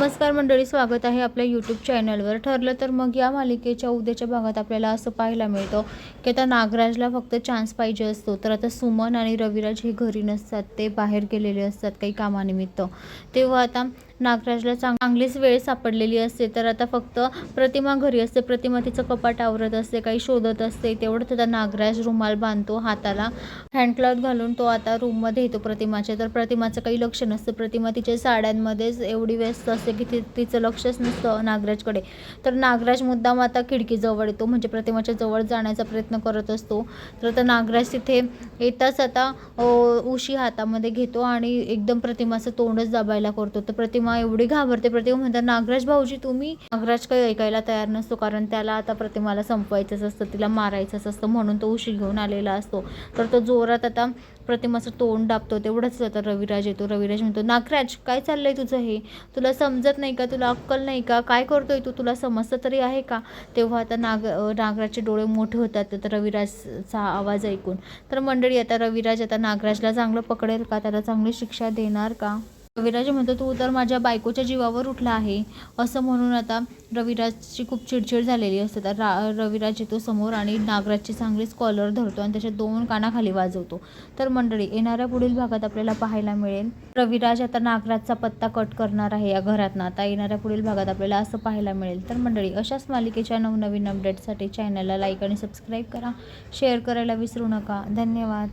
नमस्कार मंडळी स्वागत आहे आपल्या यूट्यूब चॅनलवर ठरलं तर मग या मालिकेच्या उद्याच्या भागात आपल्याला असं पाहायला मिळतं की आता नागराजला फक्त चान्स पाहिजे असतो. तर आता सुमन आणि रविराज हे घरी नसतात ते बाहेर गेलेले असतात काही कामानिमित्त. तेव्हा आता नागराजला चांगलीच वेळ सापडलेली असते. तर आता फक्त प्रतिमा घरी असते. प्रतिमा तिचं कपाट आवरत असते काही शोधत असते. तेवढं त्याचा नागराज रुमाल बांधतो हाताला हँडक्लॉथ घालून तो आता रूममध्ये येतो प्रतिमाच्या. तर प्रतिमाचं काही लक्ष नसतं. प्रतिमा तिच्या साड्यांमध्येच एवढी व्यस्त असते. की ती तिचं लक्षच नसतं नागराजकडे. तर नागराज मुद्दाम आता खिडकीजवळ येतो म्हणजे प्रतिमाच्या जवळ जाण्याचा प्रयत्न करत असतो. तर आता नागराज तिथे येताच आता उशी हातामध्ये घेतो आणि एकदम प्रतिमाचं तोंडच दाबायला करतो. तर प्रतिमा एवढी घाबरते प्रतिमा म्हणतात नागराज भाऊजी तुम्ही नागराज काही ऐकायला तयार नसतो कारण त्याला आता प्रतिमाला संपवायचंच असतं तिला मारायचंच असतं म्हणून तो उशी घेऊन आलेला असतो. तर तो जोरात आता प्रतिमाचं तोंड दाबतो तेवढंच आता रविराज येतो रविराज म्हणतो नागराज काय चाललंय तुझं हे? तुला समजत नाही का? तुला अक्कल नाही का? काय करतोय तू? तुला समजतं तरी आहे का? तेव्हा आता नाग नागराजचे डोळे मोठे होतात तर रविराजचा आवाज ऐकून. तर मंडळी आता रविराज आता नागराजला चांगलं पकडेल का? त्याला चांगली शिक्षा देणार का? रविराज म्हणतो तू तर माझ्या बायकोच्या जीवावर उठला आहे. असं म्हणून आता रविराजची खूप चिडचिड झालेली असते. तर रा रविराज येतो समोर आणि नागराजची चांगलीच कॉलर धरतो आणि त्याच्या दोन कानाखाली वाजवतो. तर मंडळी येणाऱ्या पुढील भागात आपल्याला पाहायला मिळेल. रविराज आता नागराजचा पत्ता कट करणार आहे या घरातनं. आता येणाऱ्या पुढील भागात आपल्याला असं पाहायला मिळेल. तर मंडळी अशाच मालिकेच्या नवनवीन अपडेटसाठी चॅनलला लाईक आणि सबस्क्राईब करा. शेअर करायला विसरू नका. धन्यवाद.